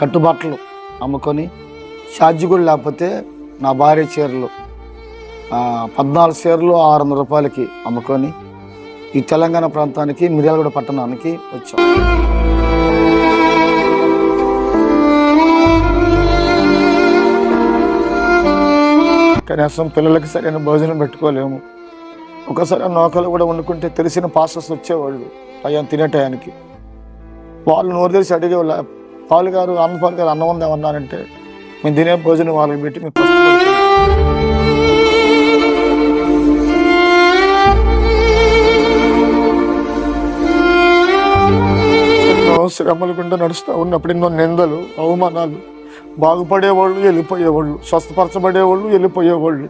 కట్టుబాట్లు అమ్ముకొని ఛార్జీ కూడా లేకపోతే నా భార్య చీరలు పద్నాలుగు చీరలు ఆరు వందల రూపాయలకి అమ్ముకొని ఈ తెలంగాణ ప్రాంతానికి మిర్యాలగూడ పట్టణానికి వచ్చాం. కనీసం పిల్లలకి సరైన భోజనం పెట్టుకోలేము. ఒకసారి నౌకలు కూడా వండుకుంటే తెలిసిన పాస్టర్స్ వచ్చేవాళ్ళు టైం తినే టయానికి. వాళ్ళు నోరు తెలిసి అడిగేవాళ్ళు పాలు గారు అన్నపాలు గారు అన్నం ఉందా అన్నారంటే మేము తినే భోజనం వాళ్ళకి పెట్టి మేము కష్టపడి శ్రమలు గుండా నడుస్తూ ఉన్నప్పుడు ఎన్నో నిందలు అవమానాలు. బాగుపడేవాళ్ళు వెళ్ళిపోయేవాళ్ళు స్వస్థపరచబడేవాళ్ళు వెళ్ళిపోయేవాళ్ళు.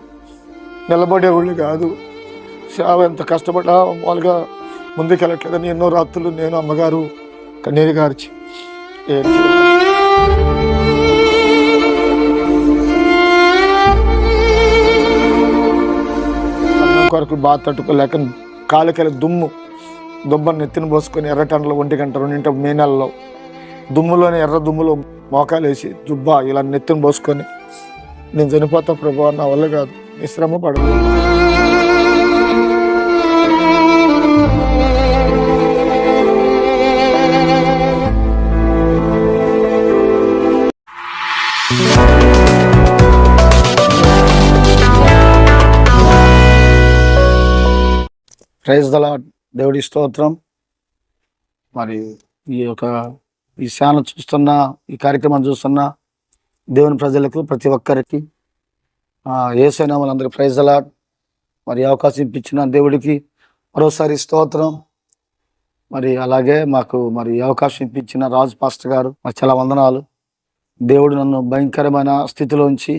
నిలబడేవాళ్ళు కాదు. సేవ ఎంత కష్టపడ్డా వాళ్ళుగా ముందుకెళ్ళట్లేదని ఎన్నో రాత్రులు నేను అమ్మగారు కన్నీరు గారిచి కొరకు బాధ తట్టుకోలేక కాలికల దుమ్ము దుబ్బను నెత్తిన పోసుకొని ఎర్రటండలు ఒంటి గంట రెండింట మే నెలలో దుమ్ములోనే ఎర్ర దుమ్ములో మోకాలు వేసి దుబ్బ ఇలా నెత్తిన పోసుకొని నేను చనిపోతా ప్రభు నా వల్ల కాదు నీ శ్రమ పడదు ప్రైజ్ దళ దేవుడి స్తోత్రం. మరి ఈ యొక్క ఈ ఛానల్ చూస్తున్న ఈ కార్యక్రమం చూస్తున్న దేవుని ప్రజలకు ప్రతి ఒక్కరికి ఏసైనా వాళ్ళందరికీ ప్రైజ్ దళ మరి అవకాశం ఇప్పించిన దేవుడికి మరోసారి స్తోత్రం. మరి అలాగే మాకు మరి అవకాశం ఇప్పించిన రాజు పాస్టర్ గారు మరి చాలా వందనాలు. దేవుడు నన్ను భయంకరమైన స్థితిలోంచి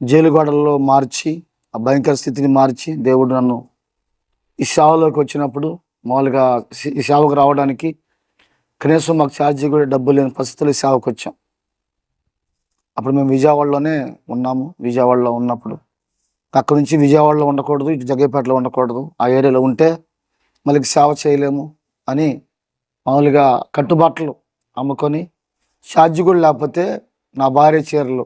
జైలుగోడల్లో మార్చి ఆ భయంకర స్థితిని మార్చి దేవుడు నన్ను ఈ సేవలోకి వచ్చినప్పుడు మామూలుగా ఈ సేవకు రావడానికి కనీసం మాకు ఛార్జీ కూడా డబ్బు లేని పరిస్థితులు ఈ సేవకు వచ్చాం. అప్పుడు మేము విజయవాడలోనే ఉన్నాము. విజయవాడలో ఉన్నప్పుడు అక్కడ నుంచి విజయవాడలో ఉండకూడదు ఇటు జగ్గేపేటలో ఉండకూడదు ఆ ఏరియాలో ఉంటే మళ్ళీ సేవ చేయలేము అని మామూలుగా కట్టుబాట్లు అమ్ముకొని ఛార్జీ కూడా లేకపోతే నా భార్య చీరలు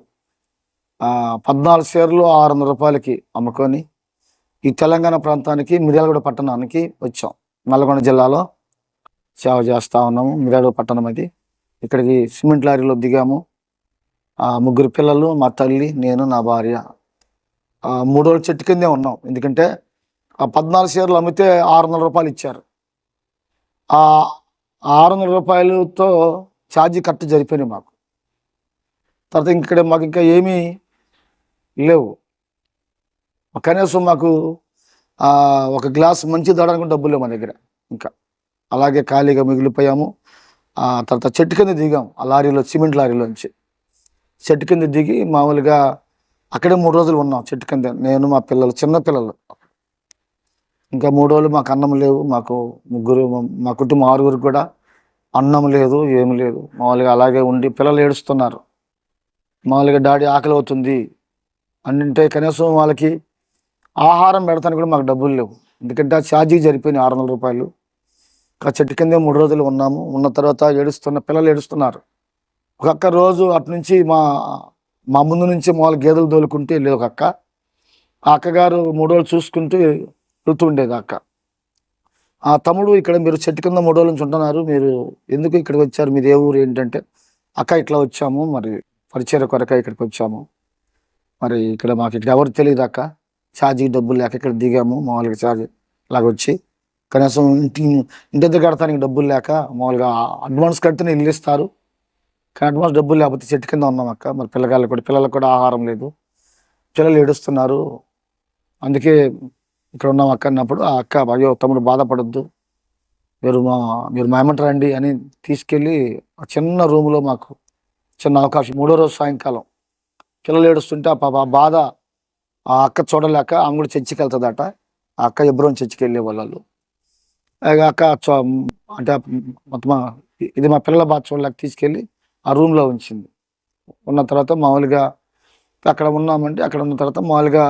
పద్నాలుగు చీరలు ఆరు వందల రూపాయలకి అమ్ముకొని ఈ తెలంగాణ ప్రాంతానికి మిర్యాలగూడ పట్టణానికి వచ్చాం. నల్గొండ జిల్లాలో సేవ చేస్తా ఉన్నాము. మిర్యాలగూడ పట్టణం అది. ఇక్కడికి సిమెంట్ లారీలో దిగాము. ఆ ముగ్గురు పిల్లలు మా తల్లి నేను నా భార్య. మూడు రోజులు చెట్టు కిందే ఉన్నాం. ఎందుకంటే ఆ పద్నాలుగు షేర్లు అమ్మితే ఆరు వందల రూపాయలు ఇచ్చారు. ఆ ఆరు వందల రూపాయలతో ఛార్జీ కట్టు జరిపోయినాయి మాకు. తర్వాత ఇక్కడ మాకు ఇంకా ఏమీ లేవు. కనీసం మాకు ఒక గ్లాస్ మంచి దాడానికి డబ్బులు లేవు మా దగ్గర. ఇంకా అలాగే ఖాళీగా మిగిలిపోయాము. ఆ తర్వాత చెట్టు కింద దిగాం ఆ లారీలో సిమెంట్ లారీలోంచి చెట్టు కింద దిగి మామూలుగా అక్కడే మూడు రోజులు ఉన్నాం చెట్టు కింద. నేను మా పిల్లలు చిన్న పిల్లలు. ఇంకా మూడు రోజులు మాకు అన్నం లేవు మాకు ముగ్గురు మా- మా కుటుంబం ఆరుగురు కూడా అన్నం లేదు ఏమి లేదు. మామూలుగా అలాగే ఉండి పిల్లలు ఏడుస్తున్నారు. మామూలుగా డాడీ ఆకలి అవుతుంది. అంటే కనీసం వాళ్ళకి ఆహారం పెడతానికి కూడా మాకు డబ్బులు లేవు. ఎందుకంటే ఆ ఛార్జీ జరిపోయినాయి ఆరు వందల రూపాయలు. ఆ చెట్టు కిందే మూడు రోజులు ఉన్నాము. ఉన్న తర్వాత ఏడుస్తున్న పిల్లలు ఏడుస్తున్నారు. ఒక్కొక్క రోజు అటు నుంచి మా మా ముందు నుంచి మామూలు గేదెలు తోలుకుంటే వెళ్ళేది ఒక అక్క. ఆ అక్కగారు మూడు రోజులు చూసుకుంటూ వెళ్తూ ఉండేది ఆ అక్క. ఆ తమ్ముడు ఇక్కడ మీరు చెట్టు కింద మూడు రోజుల నుంచి ఉంటున్నారు. మీరు ఎందుకు ఇక్కడికి వచ్చారు? మీరు ఏ ఊరు ఏంటంటే? అక్క ఇట్లా వచ్చాము. మరి పరిచయ కొరక ఇక్కడికి వచ్చాము. మరి ఇక్కడ మాకు ఇక్కడ ఎవరు తెలియదు అక్క? ఛార్జీ డబ్బులు లేక ఇక్కడ దిగాము మామూలుగా ఛార్జ్ ఇలాగ వచ్చి. కనీసం ఇంటి ఇంటి దగ్గర కడతానికి డబ్బులు లేక మామూలుగా అడ్వాన్స్ కడితేనే ఇల్లు ఇస్తారు. కానీ అడ్వాన్స్ డబ్బులు లేకపోతే చెట్టు కింద ఉన్నాం అక్క. మరి పిల్లగాళ్ళకి కూడా పిల్లలకు కూడా ఆహారం లేదు. పిల్లలు ఏడుస్తున్నారు. అందుకే ఇక్కడ ఉన్నాం అక్క అన్నప్పుడు ఆ అక్క అయ్యో తమ్ముడు బాధపడద్దు. మీరు మా మీరు మా రండి అని తీసుకెళ్ళి ఆ చిన్న రూమ్లో మాకు చిన్న అవకాశం. మూడో రోజు సాయంకాలం. పిల్లలు ఏడుస్తుంటే పాప ఆ బాధ ఆ అక్క చూడలేక ఆమె కూడా చర్చికి వెళ్తుందట. ఆ అక్క ఎబ్రోన్ చర్చికి వెళ్ళే వాళ్ళు అక్క అంటే మొత్తం ఇది మా పిల్లల బాధ చూడలేక తీసుకెళ్ళి ఆ రూమ్లో ఉంచింది. ఉన్న తర్వాత మామూలుగా అక్కడ ఉన్నామంటే అక్కడ ఉన్న తర్వాత మామూలుగా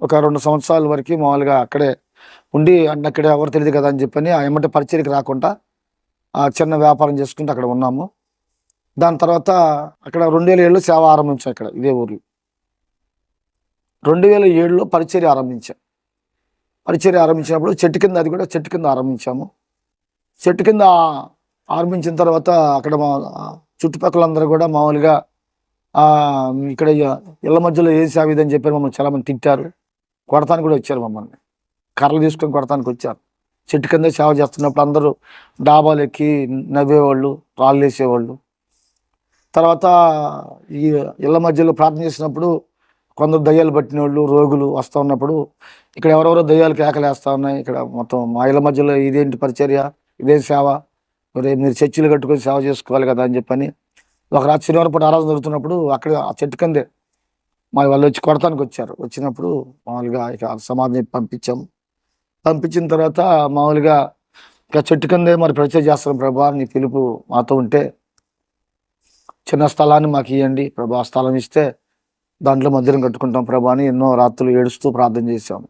ఒక రెండు సంవత్సరాల వరకు మామూలుగా అక్కడే ఉండి అంటే అక్కడ ఎవరు తెలియదు కదా అని చెప్పని ఆ ఎమ్మటి పరిచయకి రాకుండా ఆ చిన్న వ్యాపారం చేసుకుంటూ అక్కడ ఉన్నాము. దాని తర్వాత అక్కడ రెండేళ్ళ ఏళ్ళు సేవ ఆరంభించాం ఇక్కడ ఇదే ఊర్లో. రెండు వేల ఏడులో పరిచర్య ఆరంభించాం. పరిచర్య ఆరంభించినప్పుడు చెట్టు కింద అది కూడా చెట్టు కింద ఆరంభించాము. చెట్టు కింద ఆరంభించిన తర్వాత అక్కడ మా చుట్టుపక్కలందరూ కూడా మామూలుగా ఇక్కడ ఇళ్ళ మధ్యలో ఏ సేవ ఇదని చెప్పి మమ్మల్ని చాలా మంది తిట్టారు. కొడతానికి కూడా వచ్చారు మమ్మల్ని. కర్రలు తీసుకొని కొడతానికి వచ్చారు. చెట్టు కింద సేవ చేస్తున్నప్పుడు అందరూ డాబాలు ఎక్కి నవ్వేవాళ్ళు రాళ్ళు వేసేవాళ్ళు. తర్వాత ఈ ఇళ్ళ మధ్యలో ప్రార్థన చేసినప్పుడు కొందరు దయ్యాలు పట్టిన వాళ్ళు రోగులు వస్తూ ఉన్నప్పుడు ఇక్కడ ఎవరెవరో దయ్యాలు కేకలేస్తూ ఉన్నాయి. ఇక్కడ మొత్తం మా ఇళ్ళ మధ్యలో ఇదేంటి పరిచర్య? ఇదే సేవ. మరి మీరు చర్చిలు కట్టుకొని సేవ చేసుకోవాలి కదా అని చెప్పని ఒక రాత్రి శనివారం పూట ఆరాధన జరుగుతున్నప్పుడు అక్కడ ఆ చెట్టు కిందే మా వాళ్ళు వచ్చి కొడతానికి వచ్చారు. వచ్చినప్పుడు మామూలుగా ఇక సమాధిని పంపించాము పంపించిన తర్వాత మామూలుగా ఇక చెట్టు కిందే మరి పరిచయం చేస్తాం ప్రభా నీ పిలుపు మాతో ఉంటే చిన్న స్థలాన్ని మాకు ఇవ్వండి ప్రభా స్థలం ఇస్తే దాంట్లో మందిరం కట్టుకుంటాం ప్రభా అని ఎన్నో రాత్రులు ఏడుస్తూ ప్రార్థన చేశాము.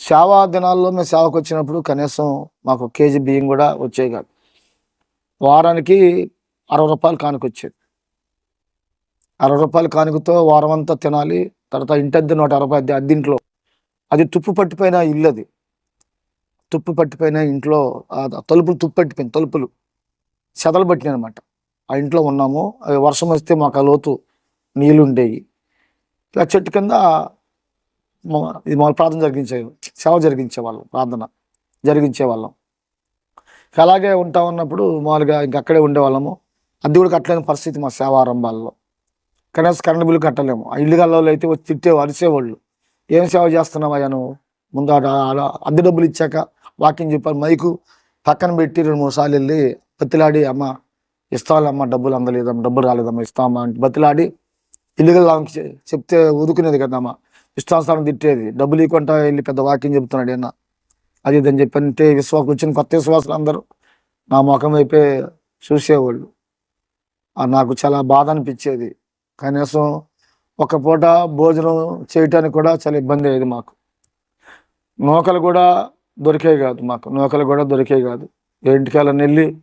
సేవా దినాల్లో మేము సేవకు వచ్చినప్పుడు కనీసం మాకు కేజీ బియ్యం కూడా వచ్చేవి కాదు. వారానికి అరవై రూపాయలు కానుకొచ్చేది అరవై రూపాయల కానుకతో వారం అంతా తినాలి తర్వాత ఇంటద్దె నూట అరవై అద్దె అద్దెంట్లో అది తుప్పు పట్టిపోయిన ఇల్లు అది. తుప్పు పట్టిపోయిన ఇంట్లో తలుపులు తుప్పు పట్టిపోయింది తలుపులు. చెదలు పట్టినాయి అనమాట ఆ ఇంట్లో ఉన్నాము వర్షం వస్తే మాకు ఆ లోతు నీళ్ళు ఉండేవి. ఇలా చెట్టు కింద మా- ఇది మా ప్రార్థన జరిగించే సేవ జరిగించే వాళ్ళం ప్రార్థన జరిగించే వాళ్ళం అలాగే ఉంటా ఉన్నప్పుడు మామూలుగా ఇంక అక్కడే ఉండేవాళ్ళము. అది కూడా కట్టలేని పరిస్థితి మా సేవారంభాల్లో కనీసం కరెంట్ బిల్లు కట్టలేము. ఆ ఇల్లు గల్లో అయితే వచ్చి తిట్టే అరిసేవాళ్ళు. ఏం సేవ చేస్తున్నావా నువ్వు? ముందు అద్దె డబ్బులు ఇచ్చాక వాకింగ్ చెప్పారు. మైకు పక్కన పెట్టి రెండు మూడు సార్లు వెళ్ళి బతిలాడి అమ్మ ఇస్తాలమ్మ డబ్బులు అందలేదమ్మా డబ్బులు రాలేదమ్మా ఇస్తామా అంటే బతిలాడి ఇల్లుగల్ చెప్తే ఊరుకునేది మా ఇష్టానుసారం తిట్టేది. డబ్బులు ఇవ్వకుండా వెళ్ళి పెద్ద వాకింగ్ చెప్తున్నాడు ఏమన్నా అది ఇదని చెప్పి అంటే విశ్వాసం వచ్చిన కొత్త విశ్వాసాలు అందరూ నా ముఖం వైపే చూసేవాళ్ళు. నాకు చాలా బాధ అనిపించేది. కనీసం ఒక పూట భోజనం చేయటానికి కూడా చాలా ఇబ్బంది అయ్యేది మాకు. నూకలు కూడా దొరికేవి కాదు మాకు. నూకలు కూడా దొరికేవి కాదు. ఇంటికి ఇంటికాలని వెళ్ళి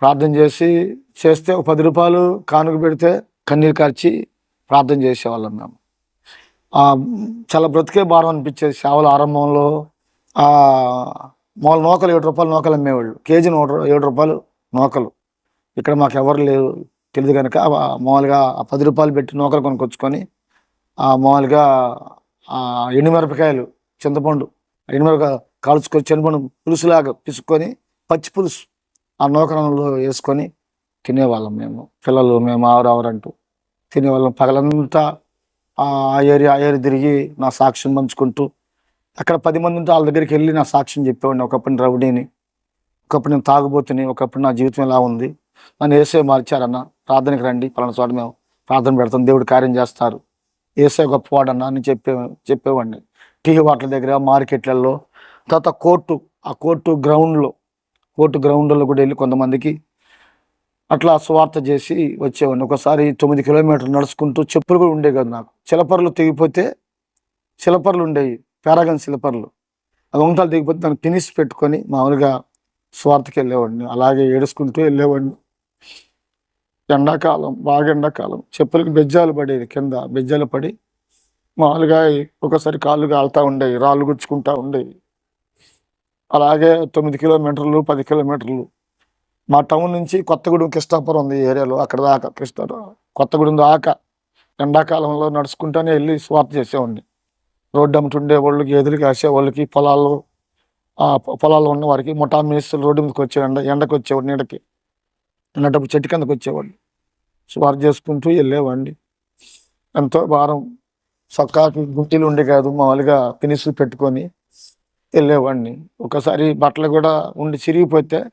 ప్రార్థన చేసి చేస్తే ఒక పది రూపాయలు కానుక పెడితే కన్నీరు కార్చి ప్రార్థన చేసేవాళ్ళం మేము. చాలా బ్రతికే భారం అనిపించేది. సేవల ఆరంభంలో ఆ మూల నూకలు ఏడు రూపాయలు నూకలు అమ్మేవాళ్ళు. కేజీ నూట ఏడు రూపాయలు నూకలు. ఇక్కడ మాకు ఎవరు లేరు. తెలియదు కనుక మామూలుగా పది రూపాయలు పెట్టి నూకలు కొనుక్కొచ్చుకొని మామూలుగా ఎండుమిరపకాయలు చింతపండు ఎండుమిరపకాయ కాల్చుకొని చింతపండు పులుసులాగా పిసుకొని పచ్చి పులుసు ఆ నూకరంలో వేసుకొని తినేవాళ్ళం మేము. పిల్లలు మేము ఆవరావరంటూ తినేవాళ్ళం పగలంతా ఆ ఏరియా ఆ ఏరియా తిరిగి నా సాక్ష్యం పంచుకుంటూ అక్కడ పది మంది ఉంటే వాళ్ళ దగ్గరికి వెళ్ళి నా సాక్ష్యం చెప్పేవాడిని. ఒకప్పుడు రౌడీని ఒకప్పుడు నేను తాగుబోతుని ఒకప్పుడు నా జీవితం ఎలా ఉంది? నన్ను ఏసే మార్చారన్న ప్రార్థనకి రండి పలానా చోట మేము ప్రార్థన పెడతాం దేవుడు కార్యం చేస్తారు. ఏసే గొప్పవాడన్న అని చెప్పే చెప్పేవాడిని. టీ వాటల దగ్గర మార్కెట్లలో తర్వాత కోర్టు ఆ కోర్టు గ్రౌండ్లో కోర్టు గ్రౌండ్లో కూడా వెళ్ళి కొంతమందికి అట్లా స్వార్థ చేసి వచ్చేవాడిని. ఒకసారి తొమ్మిది కిలోమీటర్లు నడుచుకుంటూ చెప్పులు కూడా ఉండే కదా నాకు. చిలపర్లు తెగిపోతే చిలపర్లు ఉండేవి పారాగన్ చిలపర్లు. అవి వంకాలు తెగిపోతే దాన్ని ఫినిష్ పెట్టుకొని మామూలుగా స్వార్థకి వెళ్ళేవాడిని. అలాగే ఏడుచుకుంటూ వెళ్ళేవాడిని. ఎండాకాలం బాగా ఎండాకాలం. చెప్పులకి బెజ్జాలు పడేది కింద బెజ్జాలు పడి మామూలుగా ఒకసారి కాళ్ళు కాలుతూ ఉండేవి రాళ్ళు గుచ్చుకుంటూ ఉండేవి. అలాగే తొమ్మిది కిలోమీటర్లు పది కిలోమీటర్లు మా టౌన్ నుంచి కొత్తగూడెం కృష్ణాపురం ఉంది ఏరియాలో అక్కడ దాకా కృష్ణ కొత్తగూడెం దాకా ఎండాకాలంలో నడుచుకుంటానే వెళ్ళి స్వార్థ చేసేవాడిని. రోడ్డు అమ్ముతుండే వాళ్ళు గేదెలు కాసే వాళ్ళకి పొలాల్లో పొలాల్లో ఉన్న వారికి ముఠా మేస్తులు రోడ్డు మీదకి వచ్చే ఎండకు వచ్చేవాడు నీడకి. ఉన్నప్పుడు చెట్టు కిందకి వచ్చేవాడిని. స్వార్థ చేసుకుంటూ వెళ్ళేవాడిని. ఎంతో భారం. సొక్కాకి గుంటీలు ఉండే కాదు మామూలుగా పినిసులు పెట్టుకొని వెళ్ళేవాడిని. ఒకసారి బట్టలు కూడా ఉండి చిరిగిపోతే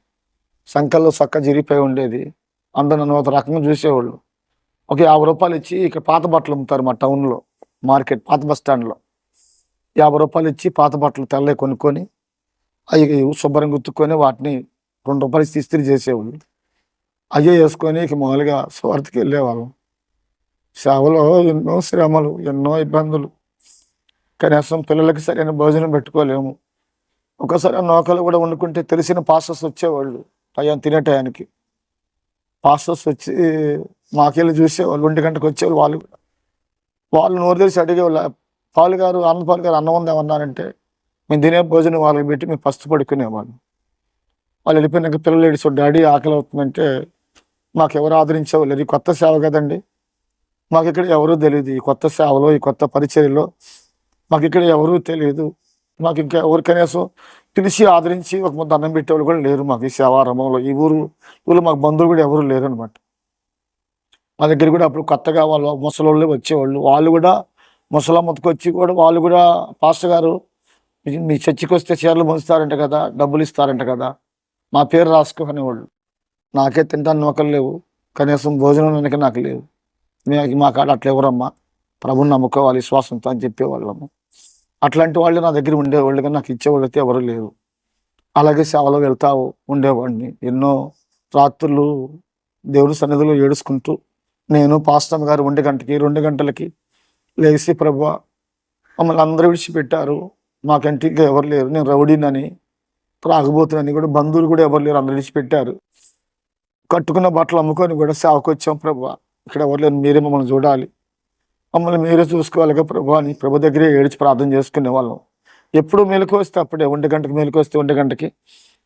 సంకల్లో సక్క చిరిగిపోయి ఉండేది. అందరూ నన్ను ఒక రకంగా చూసేవాళ్ళు. ఒక యాభై రూపాయలు ఇచ్చి ఇక్కడ పాత బట్టలు అమ్ముతారు మా టౌన్లో మార్కెట్ పాత బస్ స్టాండ్లో. యాభై రూపాయలు ఇచ్చి పాత బట్టలు తెల్లవి కొనుక్కొని అవి శుభ్రంగా గుర్తుకొని వాటిని రెండు రూపాయలు ఇస్త్రీ చేసేవాళ్ళు. అయ్యే వేసుకొని ఇక మామూలుగా స్వార్థకి వెళ్ళేవాళ్ళం. సేవలో ఎన్నో శ్రమలు ఎన్నో ఇబ్బందులు. కనీసం పిల్లలకి సరైన భోజనం పెట్టుకోలేము. ఒకసారి నౌకలు కూడా వండుకుంటే తెలిసిన పాస్టర్స్ వచ్చేవాళ్ళు. టయాన్ని తినే టయానికి. పాస్టర్స్ వచ్చి మాకెళ్ళి చూసేవాళ్ళు ఒంటి గంటకు వచ్చేవాళ్ళు వాళ్ళు కూడా. వాళ్ళు నోరు తెలిసి అడిగేవాళ్ళు పాలు గారు ఆనందపాల్ గారు అన్నం ఉందేమన్నారంటే మేము తినే భోజనం వాళ్ళకి పెట్టి మేము ఫస్ట్ పడుకునేవాళ్ళం. వాళ్ళు వెళ్ళిపోయినాక పిల్లలు ఏడిసో డాడీ ఆకలి అవుతుందంటే మాకు ఎవరు ఆదరించేవాళ్ళు? ఇది కొత్త సేవ కదండి. మాకు ఇక్కడ ఎవరూ తెలియదు ఈ కొత్త సేవలో ఈ కొత్త పరిచర్యలో మాకు ఇక్కడ ఎవరూ తెలియదు మాకు ఇంకా ఎవరు కనీసం పిలిచి ఆదరించి ఒక ముద్ద అన్నం పెట్టేవాళ్ళు కూడా లేరు మాకు. ఈ సేవారంభంలో ఈ ఊరు ఊళ్ళో మాకు బంధువులు కూడా ఎవరు లేరు అనమాట మా దగ్గర కూడా అప్పుడు కొత్తగా వాళ్ళు ముసలోళ్ళు వచ్చేవాళ్ళు. వాళ్ళు కూడా ముసలమ్మకి వచ్చి కూడా వాళ్ళు కూడా పాస్టర్ గారు మీ- చర్చికి వస్తే చీరలు పంచుతారంట కదా డబ్బులు ఇస్తారంట కదా మా పేరు రాసుకోనేవాళ్ళు నాకే తింటాను నౌకలు లేవు. కనీసం భోజనం వెనక నాకు లేవు. మీ- మా కాడ అట్లా ఎవరమ్మా? ప్రభుని నమ్ముకోవాలి విశ్వాసంతో అని చెప్పేవాళ్ళము. అట్లాంటి వాళ్ళు నా దగ్గర ఉండేవాళ్ళు కానీ నాకు ఇచ్చేవాళ్ళు అయితే ఎవరు లేరు. అలాగే సేవలో వెళ్తా ఉండేవాడిని. ఎన్నో రాత్రులు దేవుని సన్నిధిలో ఏడుచుకుంటూ నేను పాస్టమ్ గారు ఒంటి గంటకి రెండు గంటలకి లేచి ప్రభు మమ్మల్ని అందరూ విడిచిపెట్టారు. మాకంటే ఇంకా ఎవరు లేరు. నేను రౌడీనని రాకపోతున్నాను కూడా బంధువులు కూడా ఎవరు లేరు. అందరు విడిచిపెట్టారు. కట్టుకున్న బట్టలు అమ్ముకొని కూడా సేవకు వచ్చాం ప్రభు. ఇక్కడ ఎవరు లేరు. మీరే మమ్మల్ని చూడాలి. మమ్మల్ని మీరే చూసుకోవాలిగా ప్రభు అని ప్రభు దగ్గరే ఏడిచి ప్రార్థన చేసుకునే వాళ్ళం. ఎప్పుడు మెలకు వస్తే అప్పుడే ఒంటి గంటకి మెలకు వస్తే ఒంటి గంటకి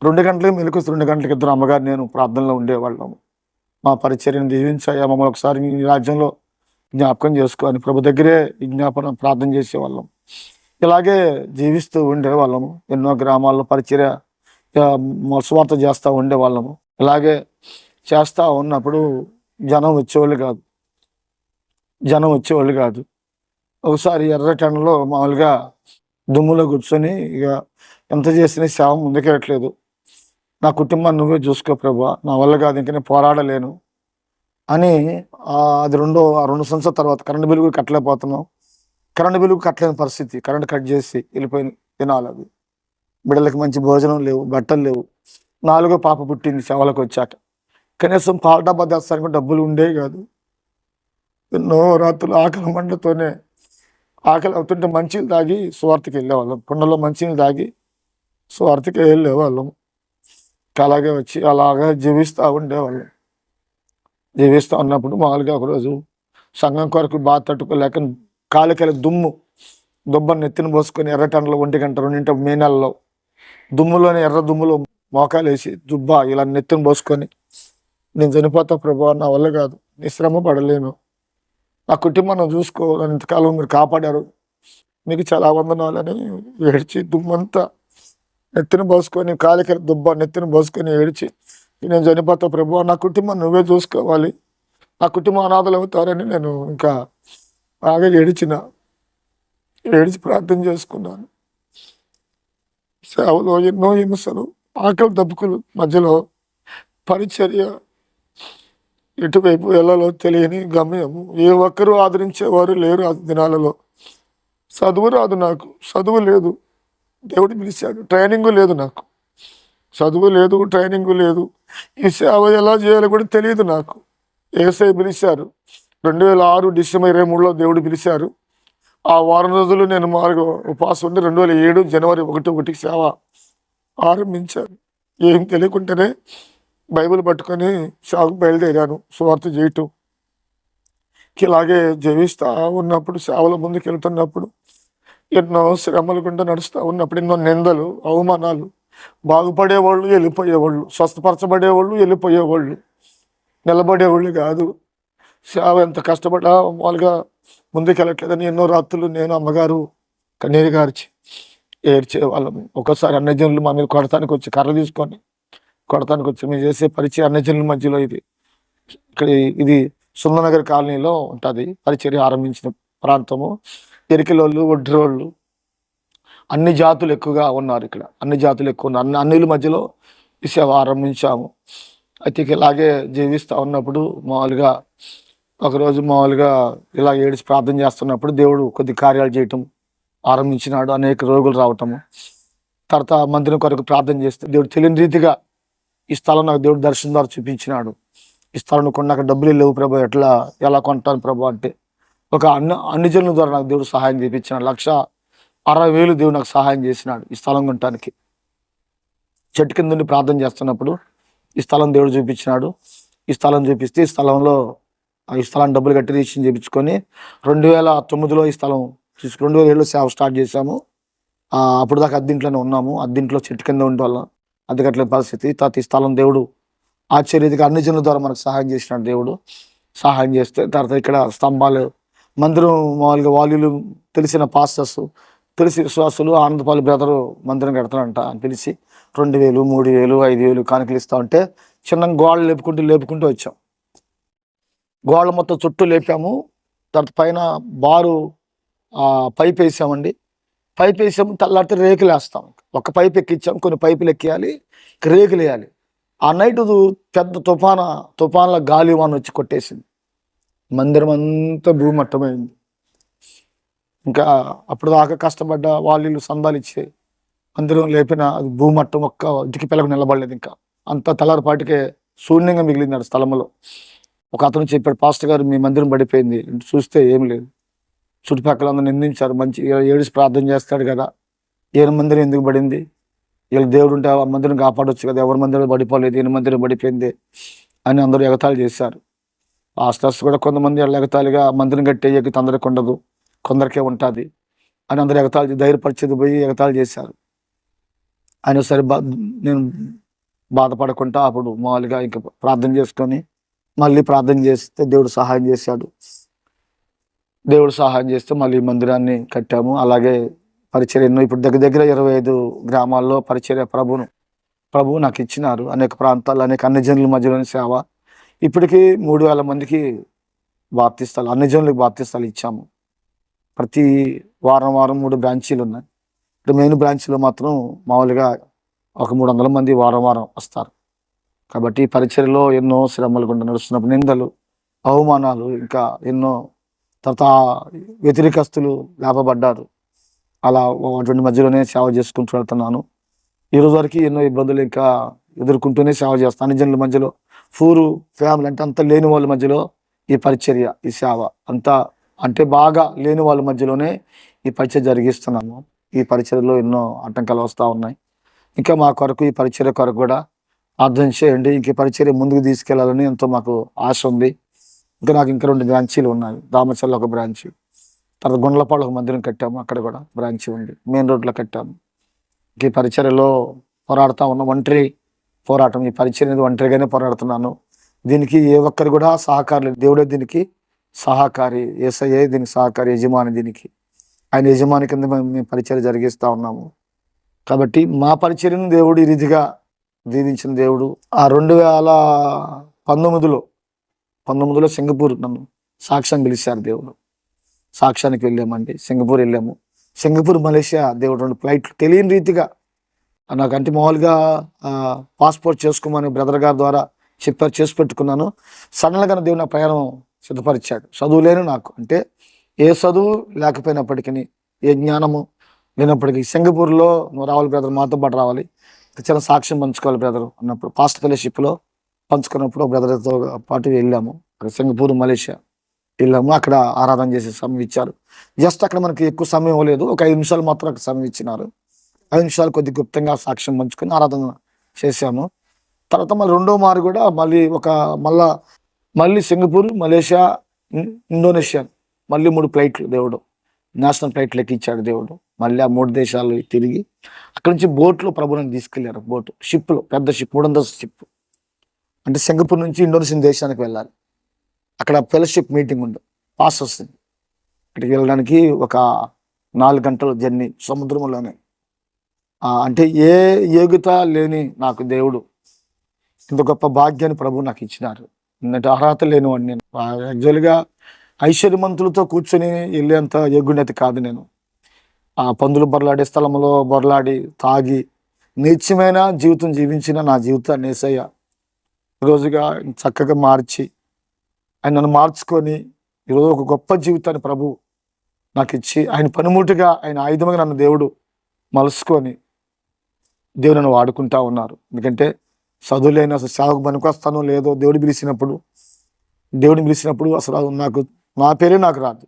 రెండు గంటలకి మెలకు వస్తే రెండు గంటలకి ఇద్దరు అమ్మగారు నేను ప్రార్థనలో ఉండేవాళ్ళం. మా పరిచర్యను దీవించాయా మమ్మల్ని ఒకసారి నీ రాజ్యంలో జ్ఞాపకం చేసుకొని ప్రభు దగ్గరే విజ్ఞాపన ప్రార్థన చేసేవాళ్ళం. ఇలాగే జీవిస్తూ ఉండేవాళ్ళము ఎన్నో గ్రామాల్లో పరిచర్య ఆ, చేస్తూ ఉండేవాళ్ళము ఇలాగే చేస్తూ ఉన్నప్పుడు జనం వచ్చేవాళ్ళు కాదు. జనం వచ్చేవాళ్ళు కాదు. ఒకసారి ఎర్రటెండలో మామూలుగా దుమ్ములో కూర్చొని ఇక ఎంత చేసినా సేవ ముందుకెళ్ళట్లేదు. నా కుటుంబాన్ని నువ్వే చూసుకో ప్రభా నా వల్ల కాదు ఇంకా నేను పోరాడలేను అని అది రెండో ఆ రెండు సంవత్సరాల తర్వాత కరెంటు బిల్లు కట్టలేకపోతున్నాం. కరెంటు బిల్లు కట్టలేని పరిస్థితి కరెంట్ కట్ చేసి వెళ్ళిపోయిన దినాలు అవి. బిడ్డలకి మంచి భోజనం లేవు బట్టలు లేవు. నాలుగో పాప పుట్టింది సేవలకు వచ్చాక. కనీసం పాల డబ్బా తెస్తానికి డబ్బులు ఉండేవి కాదు. ఎన్నో రాత్రులు ఆకలి మంటతోనే ఆకలి అవుతుంటే మంచిలు తాగి స్వార్థకి వెళ్ళేవాళ్ళం. కుండలో మంచిని తాగి స్వార్థకి వెళ్ళేవాళ్ళం. అలాగే వచ్చి అలాగా జీవిస్తూ ఉండేవాళ్ళం. జీవిస్తూ ఉన్నప్పుడు మామూలుగా ఒకరోజు సంఘం కొరకు బాధ తట్టుకోలేక కాలికల దుమ్ము దుబ్బను నెత్తిన పోసుకొని ఎర్రటండలో ఒంటి గంట రెండింట మే నెలలో దుమ్ములోనే ఎర్ర దుమ్ములో మోకాలు వేసి దుబ్బ ఇలా నెత్తిన పోసుకొని నేను చనిపోతా ప్రభా నా వల్ల కాదు నీ శ్రమ పడలేను నా కుటుంబాన్ని చూసుకోవాలని ఇంతకాలం మీరు కాపాడారు. మీకు చాలా వందనాలని ఏడ్చి దుమ్మంతా నెత్తిన పోసుకొని కాలిక దుబ్బ నెత్తిని పోసుకొని ఏడ్చి నేను చనిపోతా ప్రభు నా కుటుంబం నువ్వే చూసుకోవాలి. నా కుటుంబం అనాథలు అవుతారని నేను ఇంకా బాగా ఏడిచిన ఏడిచి ప్రార్థన చేసుకున్నాను. సేవలో ఎన్నో హింసలు ఆకలి దెబ్బకులు మధ్యలో పరిచర్య ఎటువైపు వెళ్ళాలో తెలియని గమ్యం ఏ ఒక్కరూ ఆదరించేవారు లేరు ఆ దినాలలో. చదువు రాదు నాకు. చదువు లేదు. దేవుడు పిలిచాడు. ట్రైనింగ్ లేదు నాకు. చదువు లేదు ట్రైనింగ్ లేదు. ఈ సేవ ఎలా చేయాలో కూడా తెలియదు నాకు. ఏసై పిలిచారు. రెండు వేల ఆరు డిసెంబర్ ఇరవై మూడులో దేవుడు పిలిచారు. ఆ వారం రోజులు నేను మార్గ ఉపాసం ఉండి రెండు వేల ఏడు జనవరి ఒకటి ఒకటికి సేవ ఆరంభించాను. ఏం తెలియకుండానే బైబిల్ పట్టుకొని సేవకు బయలుదేరాను సువార్త చేయటం. ఇలాగే జీవిస్తూ ఉన్నప్పుడు సేవల ముందుకు వెళ్తున్నప్పుడు ఎన్నో శ్రమలు గుండా నడుస్తూ ఉన్నప్పుడు ఎన్నో నిందలు అవమానాలు. బాగుపడేవాళ్ళు వెళ్ళిపోయేవాళ్ళు స్వస్థపరచబడేవాళ్ళు వెళ్ళిపోయేవాళ్ళు. నిలబడేవాళ్ళు కాదు. సేవ ఎంత కష్టపడ్డా మామూలుగా ముందుకెళ్ళట్లేదని ఎన్నో రాత్రులు నేను అమ్మగారు కన్నీరు గారిచి ఏడ్చేవాళ్ళం. ఒకసారి అన్నజనులు మా మీద కొడతానికి వచ్చి కర్ర తీసుకొని కొడతానికి వచ్చి మేము చేసే పరిచయం అన్నజనుల మధ్యలో ఇది. ఇక్కడ ఇది సుందరనగర్ కాలనీలో ఉంటుంది. పరిచర్య ఆరంభించిన ప్రాంతము. ఎరికిలోళ్ళు ఒడ్రోళ్ళు అన్ని జాతులు ఎక్కువగా ఉన్నారు ఇక్కడ. అన్ని జాతులు ఎక్కువ ఉన్నారు. అన్ని అన్నిల మధ్యలో ఈ సేవ ఆరంభించాము. అయితే ఇలాగే జీవిస్తూ ఉన్నప్పుడు మామూలుగా ఒకరోజు మామూలుగా ఇలా ఏడిచి ప్రార్థన చేస్తున్నప్పుడు దేవుడు కొద్ది కార్యాలు చేయటం ఆరంభించినాడు. అనేక రోగులు రావటము. తర్వాత మందిరం కొరకు ప్రార్థన చేస్తే దేవుడు తెలియని రీతిగా ఈ స్థలం నాకు దేవుడు దర్శనం ద్వారా చూపించినాడు. ఈ స్థలం కొన్నాక డబ్బులు లేవు ప్రభు ఎట్లా ఎలా కొంటాను ప్రభు అంటే ఒక అన్న అన్ని జనుల ద్వారా నాకు దేవుడు సహాయం చేయించినాడు లక్ష అరవై వేలు దేవుడు నాకు సహాయం చేసినాడు ఈ స్థలం కొనటానికి. చెట్టు కింద నుండి ప్రార్థన చేస్తున్నప్పుడు ఈ స్థలం దేవుడు చూపించినాడు. ఈ స్థలం చూపిస్తే ఈ స్థలంలో ఆ ఈ స్థలాన్ని డబ్బులు కట్టి రిజిస్ట్రేషన్ చేయించుకొని రెండు వేల తొమ్మిదిలో ఈ స్థలం తీసుకు రెండు వేల ఏడులో సేవ స్టార్ట్ చేశాము. అప్పుడు దాకా అద్దీంట్లోనే ఉన్నాము. అద్దీంట్లో చెట్టు కింద ఉండే వాళ్ళం కట్టలేని పరిస్థితి. తర్వాత ఈ స్థలం దేవుడు ఆశ్చర్యతగా అన్ని జనుల ద్వారా మనకు సహాయం చేసినాడు దేవుడు. సహాయం చేస్తే తర్వాత ఇక్కడ స్తంభాలు మందిరం మామూలుగా వాల్యూలు తెలిసిన పాస్టర్స్ తెలిసి విశ్వాసులు ఆనందపాలి బ్రదరు మందిరం కడతారంట అని పిలిచి రెండు వేలు మూడు వేలు ఐదు వేలు కానుకలు ఇస్తూ ఉంటే చిన్న గోడలు లేపుకుంటూ లేపుకుంటూ వచ్చాం. గోడల మొత్తం చుట్టూ లేపాము. తర్వాత పైన బారు పైప్ వేసామండి. పైప్ వేసాము తల్లాడితే రేకులు వేస్తాం. ఒక పైప్ ఎక్కించాం కొన్ని పైపులు ఎక్కియాలి రేకులు వేయాలి. ఆ నైట్ పెద్ద తుఫాన తుఫాన్ల గాలి వాన వచ్చి కొట్టేసింది. మందిరం అంతా భూమట్టమైంది ఇంకా అప్పుడు దాకా కష్టపడ్డ వాళ్ళు సందాలు ఇచ్చే మందిరం లేపిన అది భూమట్టం ఒక్క ఇంటికి పిల్లకు నిలబడలేదు ఇంకా. అంత తలారిపాటికే శూన్యంగా మిగిలింది ఆ స్థలంలో. ఒక అతను చెప్పాడు పాస్టర్ గారు మీ మందిరం పడిపోయింది. చూస్తే ఏం లేదు. చుట్టుపక్కల అందరూ నిందించారు. మంచి ఏడిసి ప్రార్థన చేస్తాడు కదా. ఈయన మందిరం ఎందుకు పడింది? వీళ్ళ దేవుడు ఉంటే ఆ మందిరం కాపాడొచ్చు కదా. ఎవరి మందిరం పడిపోలేదు? ఈయన మందిరం పడిపోయింది అని అందరూ ఎగతాళి చేశారు. పాస్టర్స్ కూడా కొంతమంది వాళ్ళ ఎగతాళిగా మందిరం కట్టేయకి తొందరగా ఉండదు కొందరికే ఉంటుంది అని అందరూ ఎగతాళి ధైర్యపరిచేది పోయి ఎగతాళి చేశారు. ఆయన సరే బా నేను బాధపడకుండా అప్పుడు మామూలుగా ఇంకా ప్రార్థన చేసుకొని మళ్ళీ ప్రార్థన చేస్తే దేవుడు సహాయం చేశాడు. దేవుడు సహాయం చేస్తే మళ్ళీ మందిరాన్ని కట్టాము. అలాగే పరిచర్య ఎన్నో ఇప్పుడు దగ్గర దగ్గర ఇరవై ఐదు గ్రామాల్లో పరిచర్య ప్రభును ప్రభువు నాకు ఇచ్చినారు. అనేక ప్రాంతాల్లో అనేక అన్ని జనుల మధ్యలోని సేవ. ఇప్పటికీ మూడు వేల మందికి బాప్తిస్తాలు అన్ని జనులకు బాప్తిస్తాలు ఇచ్చాము. ప్రతి వారం వారం మూడు బ్రాంచీలు ఉన్నాయి. ఇప్పుడు మెయిన్ బ్రాంచ్లో మాత్రం మామూలుగా ఒక మూడు వందల మంది వారం వారం వస్తారు. కాబట్టి పరిచయలో ఎన్నో శ్రమలు గుండా నడుస్తున్నప్పుడు నిందలు అవమానాలు ఇంకా ఎన్నో తర్వాత వ్యతిరేకస్తులు లేపబడ్డారు. అలా అటువంటి మధ్యలోనే సేవ చేసుకుంటూ వెళ్తున్నాను. ఈ వరకు ఎన్నో ఇబ్బందులు ఇంకా ఎదుర్కొంటూనే సేవ చేస్తాను జనుల మధ్యలో ఫూరు ఫ్యామిలీ అంటే అంత లేని వాళ్ళ మధ్యలో ఈ పరిచర్య ఈ సేవ అంతా అంటే బాగా లేని వాళ్ళ మధ్యలోనే ఈ పరిచర్య జరిగిస్తున్నాము. ఈ పరిచయలో ఎన్నో ఆటంకాలు వస్తూ ఉన్నాయి. ఇంకా మా కొరకు ఈ పరిచర్య కొరకు కూడా అర్థం చేయండి. ఇంక పరిచర్య ముందుకు తీసుకెళ్ళాలని ఎంతో మాకు ఆశ ఉంది. ఇంకా నాకు ఇంకా రెండు బ్రాంచీలు ఉన్నాయి. దామచల్ల ఒక బ్రాంచి తర్వాత గుండ్లపాడు ఒక మందిరం కట్టాము. అక్కడ కూడా బ్రాంచి ఉంది. మెయిన్ రోడ్లో కట్టాము. ఈ పరిచర్యలో పోరాడుతూ ఉన్నాం ఒంటరి పోరాటం ఈ పరిచయం అనేది ఒంటరిగానే పోరాడుతున్నాను. దీనికి ఏ ఒక్కరు కూడా సహకారులు దేవుడే దీనికి సహకారి ఏసయ్యే దీనికి సహకారి యజమాని దీనికి. ఆయన యజమాని కింద మేము మేము పరిచయం జరిగిస్తూ ఉన్నాము. కాబట్టి మా పరిచర్యను దేవుడు ఈ రీతిగా దీవించిన దేవుడు. ఆ రెండు వేల పంతొమ్మిదిలో పంతొమ్మిదిలో సింగపూర్ నన్ను సాక్ష్యం పిలిచారు దేవుడు. సాక్ష్యానికి వెళ్ళామండి. సింగపూర్ వెళ్ళాము. సింగపూర్ మలేషియా దేవుడు రెండు ఫ్లైట్లు తెలియని రీతిగా నాకంటే మామూలుగా పాస్పోర్ట్ చేసుకోమని బ్రదర్ గారి ద్వారా చెప్పారు చేసి పెట్టుకున్నాను. సడన్గా దేవుడు నా ప్రయాణం సిద్ధపరిచాడు. చదువు లేను నాకు. అంటే ఏ చదువు లేకపోయినప్పటికీ ఏ జ్ఞానము లేనప్పటికీ సింగపూర్లో నువ్వు రావాలి బ్రదర్ మాతో పాటు రావాలి. చిన్న సాక్ష్యం పంచుకోవాలి బ్రదర్ అన్నప్పుడు పాస్ట్ ఫెలోషిప్లో పంచుకున్నప్పుడు బ్రదర్తో పాటు వెళ్ళాము. అక్కడ సింగపూర్ మలేషియా వెళ్ళాము. అక్కడ ఆరాధన చేసే సమయం ఇచ్చారు. జస్ట్ అక్కడ మనకి ఎక్కువ సమయం లేదు ఒక ఐదు నిమిషాలు మాత్రం అక్కడ సమయం ఇచ్చినారు. ఐదు నిమిషాలు కొద్ది గుప్తంగా సాక్ష్యం పంచుకొని ఆరాధన చేశాము. తర్వాత మళ్ళీ రెండో మారు కూడా మళ్ళీ ఒక మళ్ళా మళ్ళీ సింగపూర్ మలేషియా ఇండోనేషియా మళ్ళీ మూడు ఫ్లైట్లు దేవుడు నేషనల్ ఫ్లైట్లు ఎక్కించాడు దేవుడు. మళ్ళీ ఆ మూడు దేశాలు తిరిగి అక్కడి నుంచి బోట్లో ప్రభుని తీసుకెళ్ళారు. బోట్ షిప్లో పెద్ద షిప్ మూడు వందల షిప్. అంటే సింగపూర్ నుంచి ఇండోనేషియన్ దేశానికి వెళ్ళాలి. అక్కడ ఫెలోషిప్ మీటింగ్ ఉంది. పాస్ వస్తుంది. ఇక్కడికి వెళ్ళడానికి ఒక నాలుగు గంటల జర్నీ సముద్రంలోనే. అంటే ఏ యోగ్యత లేని నాకు దేవుడు ఇంత గొప్ప భాగ్యాన్ని ప్రభు నాకు ఇచ్చినారు. ఎందుకంటే అర్హత లేనివాడిని నేను. యాక్చువల్గా ఐశ్వర్యమంతులతో కూర్చొని వెళ్ళేంత యోగ్యునైతే కాదు నేను. ఆ పందులు బొరలాడే స్థలంలో బొరలాడి తాగి నీచమైన జీవితం జీవించిన నా జీవితాన్ని ఏసయ్య రోజుగా చక్కగా మార్చి ఆయన నన్ను మార్చుకొని ఈరోజు ఒక గొప్ప జీవితాన్ని ప్రభు నాకు ఇచ్చి ఆయన పనిముట్టుగా ఆయన ఆయుధంగా నన్ను దేవుడు మలుసుకొని దేవుడు నన్ను వాడుకుంటా ఉన్నారు. ఎందుకంటే చదువులేని అసలు సేవకు పనికొస్తానో లేదో దేవుడు పిలిచినప్పుడు దేవుడిని పిలిచినప్పుడు అసలు నాకు నా పేరే నాకు రాదు.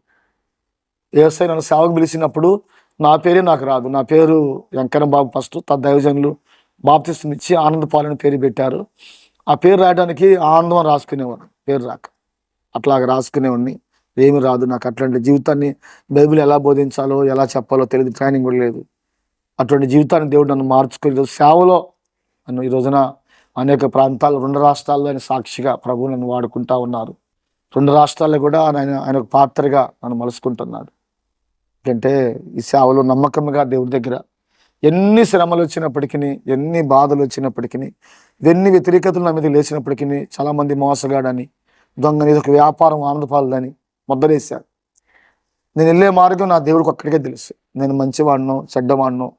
ఏసై నన్ను సేవకు పిలిచినప్పుడు నా పేరే నాకు రాదు. నా పేరు వెంకన్న బాబు ఫస్ట్ తన దైవజనులు బాప్తిస్తం ఇచ్చి ఆనంద పాలన పేరు పెట్టారు. ఆ పేరు రాయడానికి ఆనందం రాసుకునేవాడు పేరు రాక. అట్లాగ రాసుకునేవాడిని. ఏమి రాదు నాకు అట్లాంటి జీవితాన్ని బైబిల్ ఎలా బోధించాలో ఎలా చెప్పాలో తెలియదు ట్రైనింగ్ కూడా లేదు. అటువంటి జీవితాన్ని దేవుడు నన్ను మార్చుకోలేదు సేవలో నన్ను ఈ రోజున అనేక ప్రాంతాలు రెండు రాష్ట్రాల్లో ఆయన సాక్షిగా ప్రభు నన్ను వాడుకుంటా ఉన్నారు. రెండు రాష్ట్రాల్లో కూడా ఆయన ఆయన ఒక పాత్రగా నన్ను మలుసుకుంటున్నాడు ఎందుకంటే ఈ సేవలో నమ్మకంగా దేవుడి దగ్గర ఎన్ని శ్రమలు వచ్చినప్పటికీ ఎన్ని బాధలు వచ్చినప్పటికీ ఎన్ని వ్యతిరేకతలు నా మీద లేచినప్పటికీ చాలామంది మోసగాడని దొంగని ఒక వ్యాపారం ఆనందపాలని ముద్దరేశారు నేను వెళ్ళే మార్గం నా దేవుడికి ఒక్కడికే తెలుసు. నేను మంచివాడినో చెడ్డవాడినో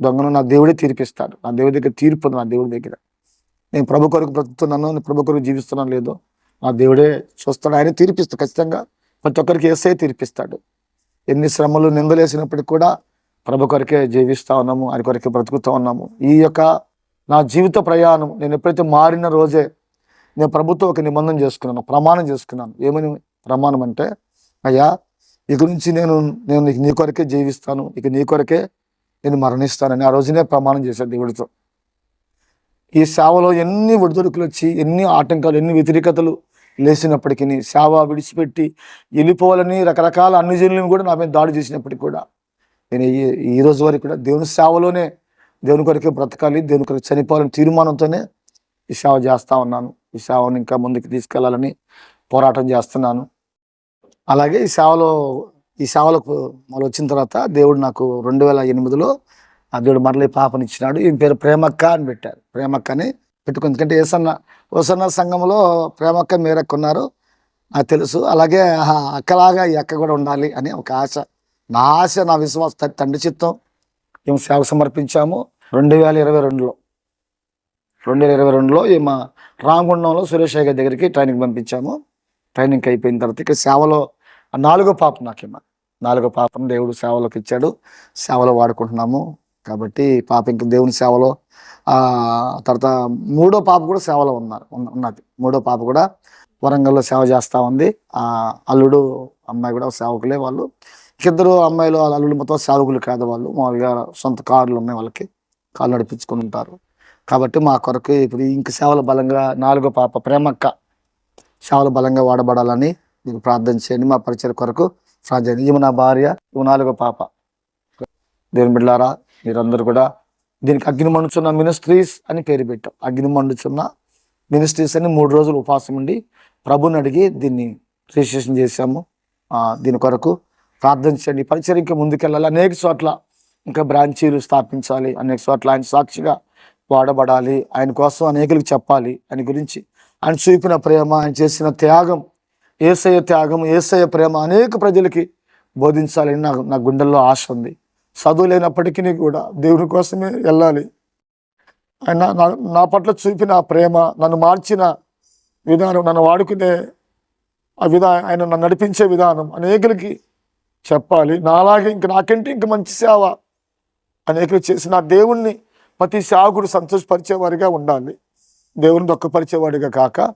దొంగను నా దేవుడే తీర్పిస్తాడు. నా దేవుడి దగ్గర తీర్పు ఉంది నా దేవుడి దగ్గర. నేను ప్రభు కొరకు బ్రతుకుతున్నాను నేను ప్రభు కొరకు జీవిస్తున్నాను లేదో నా దేవుడే చూస్తాడు. ఆయన తీర్పిస్తాడు ఖచ్చితంగా. ప్రతి ఒక్కరికి ఏసే తీర్పిస్తాడు. ఎన్ని శ్రమలు నిందలేసినప్పటికి కూడా ప్రభు కొరకే జీవిస్తూ ఉన్నాము ఆయన కొరకే బ్రతుకుతూ ఉన్నాము. ఈ యొక్క నా జీవిత ప్రయాణం నేను ఎప్పుడైతే మారిన రోజే నేను ప్రభుత్వం ఒక నిబంధన చేసుకున్నాను ప్రమాణం చేసుకున్నాను. ఏమని ప్రమాణం అంటే అయ్యా ఇక నుంచి నేను నేను నీ కొరకే జీవిస్తాను ఇక నీ కొరకే నేను మరణిస్తానని ఆ రోజునే ప్రమాణం చేశాను దేవుడితో. ఈ సేవలో ఎన్ని ఒడిదొడుకులు వచ్చి ఎన్ని ఆటంకాలు ఎన్ని వ్యతిరేకతలు లేచినప్పటికీ సేవ విడిచిపెట్టి వెళ్ళిపోవాలని రకరకాల అన్ని జనులను కూడా నా మీద దాడి చేసినప్పటికీ కూడా నేను ఈ ఈ రోజు వరకు కూడా దేవుని సేవలోనే దేవుని కొరకే బ్రతకాలి దేవుని కొరకు చనిపోవాలని తీర్మానంతోనే ఈ సేవ చేస్తూ ఉన్నాను. ఈ సేవను ఇంకా ముందుకు తీసుకెళ్ళాలని పోరాటం చేస్తున్నాను. అలాగే ఈ సేవలో ఈ సేవలకు మళ్ళీ వచ్చిన తర్వాత దేవుడు నాకు రెండు వేల ఎనిమిదిలో ఆ దేవుడు మరలి పాపనిచ్చినాడు. ఈయన పేరు ప్రేమక్క అని పెట్టారు. ప్రేమక్క అని పెట్టుకుంది. ఎందుకంటే ఏసన్న ఓసన్న సంఘంలో ప్రేమక్క మీరక్క ఉన్నారు నాకు తెలుసు. అలాగే అక్కలాగా ఈ అక్క కూడా ఉండాలి అని ఒక ఆశ నా ఆశ నా విశ్వాస తండ్రి చిత్తం. మేము సేవ సమర్పించాము? రెండు వేల ఇరవై రెండులో. రెండు వేల ఇరవై రెండులో ఈమె రామగుండంలో సురేష్ గారి దగ్గరికి ట్రైనింగ్ పంపించాము. ట్రైనింగ్ అయిపోయిన తర్వాత ఇక సేవలో ఆ నాలుగో పాప నాకేమో నాలుగో పాపను దేవుడు సేవలోకి ఇచ్చాడు. సేవలో వాడుకుంటున్నాము. కాబట్టి పాప ఇంకా దేవుని సేవలో తర్వాత మూడో పాప కూడా సేవలో ఉన్నారు ఉన్నది. మూడో పాప కూడా వరంగల్లో సేవ చేస్తూ ఉంది. అల్లుడు అమ్మాయి కూడా సేవకులే వాళ్ళు. ఇద్దరు అమ్మాయిలు వాళ్ళ అల్లుడు మొత్తం సేవకులు కాదు వాళ్ళు. మామూలుగా సొంత కార్లు ఉన్నాయి వాళ్ళకి. కాళ్ళు నడిపించుకొని ఉంటారు. కాబట్టి మా కొరకు ఇప్పుడు ఇంక సేవలు బలంగా నాలుగో పాప ప్రేమక్క సేవలు బలంగా వాడబడాలని మీరు ప్రార్థన చేయండి. మా పరిచయ కొరకు ప్రార్థన చేయండి ఈమె నా భార్య ఈమె నాలుగో పాప. దేవుని బిడ్డారా మీరందరూ కూడా దీనికి అగ్ని మండుచున్న మినిస్ట్రీస్ అని పేరు పెట్టాం. అగ్ని మండుచున్న మినిస్ట్రీస్ అని మూడు రోజులు ఉపవాసం ఉండి ప్రభుని అడిగి దీన్ని రిజిస్ట్రేషన్ చేశాము. దీని కొరకు ప్రార్థన చేయండి. పరిచయం ఇంకా ముందుకెళ్ళాలి. అనేక చోట్ల ఇంకా బ్రాంచీలు స్థాపించాలి. అనేక చోట్ల ఆయన సాక్షిగా వాడబడాలి. ఆయన కోసం అనేకులకు చెప్పాలి. ఆయన గురించి ఆయన చూపిన ప్రేమ ఆయన చేసిన త్యాగం ఏసయ త్యాగం ఏసయ ప్రేమ అనేక ప్రజలకి బోధించాలని నాకు నా గుండెల్లో ఆశ ఉంది. చదువు లేనప్పటికీ కూడా దేవుని కోసమే వెళ్ళాలి. ఆయన నా నా పట్ల చూపిన ప్రేమ నన్ను మార్చిన విధానం నన్ను వాడుకునే ఆ విధా ఆయన నన్ను నడిపించే విధానం అనేకులకి చెప్పాలి. నాలాగే ఇంక నాకంటే ఇంక మంచి సేవ అనేకలు చేసిన దేవుణ్ణి ప్రతి సేవకుడు సంతోషపరిచేవారిగా ఉండాలి. దేవుని దొక్కపరిచేవాడిగా కాక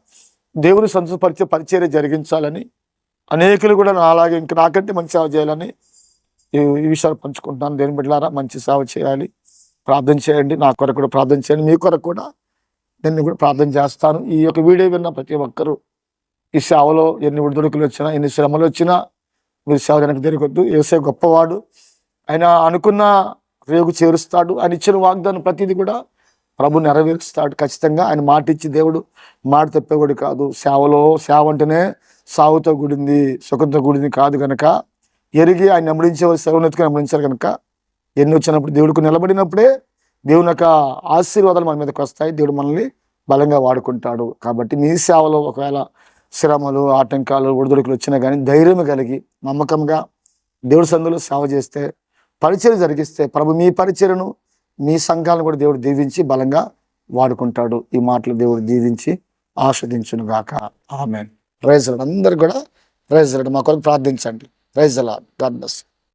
దేవుని సంతోషపరిచే పరిచర్య జరిగించాలని అనేకులు కూడా నాలాగే ఇంక నాకంటే మంచి సేవ చేయాలని ఈ విషయాలు పంచుకుంటాను దేని బిడ్డలారా మంచి సేవ చేయాలి. ప్రార్థన చేయండి. నా కొరకు కూడా ప్రార్థన చేయండి. మీ కొరకు కూడా నేను కూడా ప్రార్థన చేస్తాను. ఈ యొక్క వీడియో విన్న ప్రతి ఒక్కరూ ఈ సేవలో ఎన్ని ఒడిదుడుకులు వచ్చినా ఎన్ని శ్రమలు వచ్చినా నువ్వు సేవ వెనక్కి తిరగొద్దు ఏసే గొప్పవాడు. ఆయన అనుకున్న రేగు చేరుస్తాడు. ఆయన ఇచ్చిన వాగ్దానం ప్రతిదీ కూడా ప్రభు నెరవేరుస్తాడు. ఖచ్చితంగా ఆయన మాట ఇచ్చి దేవుడు మాట తప్పేవాడు కాదు. సేవలో సేవ అంటేనే సాగుతో కూడింది సుఖంతో కూడింది కాదు కనుక ఎరిగి ఆయన నమ్మడించే సేవనెత్తుకుని నమ్మడించారు కనుక ఎన్ని వచ్చినప్పుడు దేవుడికి నిలబడినప్పుడే దేవుని యొక్క ఆశీర్వాదాలు మన మీదకి వస్తాయి. దేవుడు మనల్ని బలంగా వాడుకుంటాడు. కాబట్టి మీ సేవలో ఒకవేళ శ్రమలు ఆటంకాలు ఒడిదుడుకులు వచ్చినా కానీ ధైర్యం కలిగి నమ్మకంగా దేవుడి సందులో సేవ చేస్తే పరిచయం జరిగిస్తే ప్రభు మీ పరిచయను మీ సంఘాలను కూడా దేవుడు దీవించి బలంగా వాడుకుంటాడు. ఈ మాటలు దేవుడు దీవించి ఆస్వాదించును గాక. ఆమె ప్రైజ్ అందరు కూడా ప్రైజ్ మా కొరకు ప్రార్థించండి. ప్రైజ్ అలా గాడ్ బ్లెస్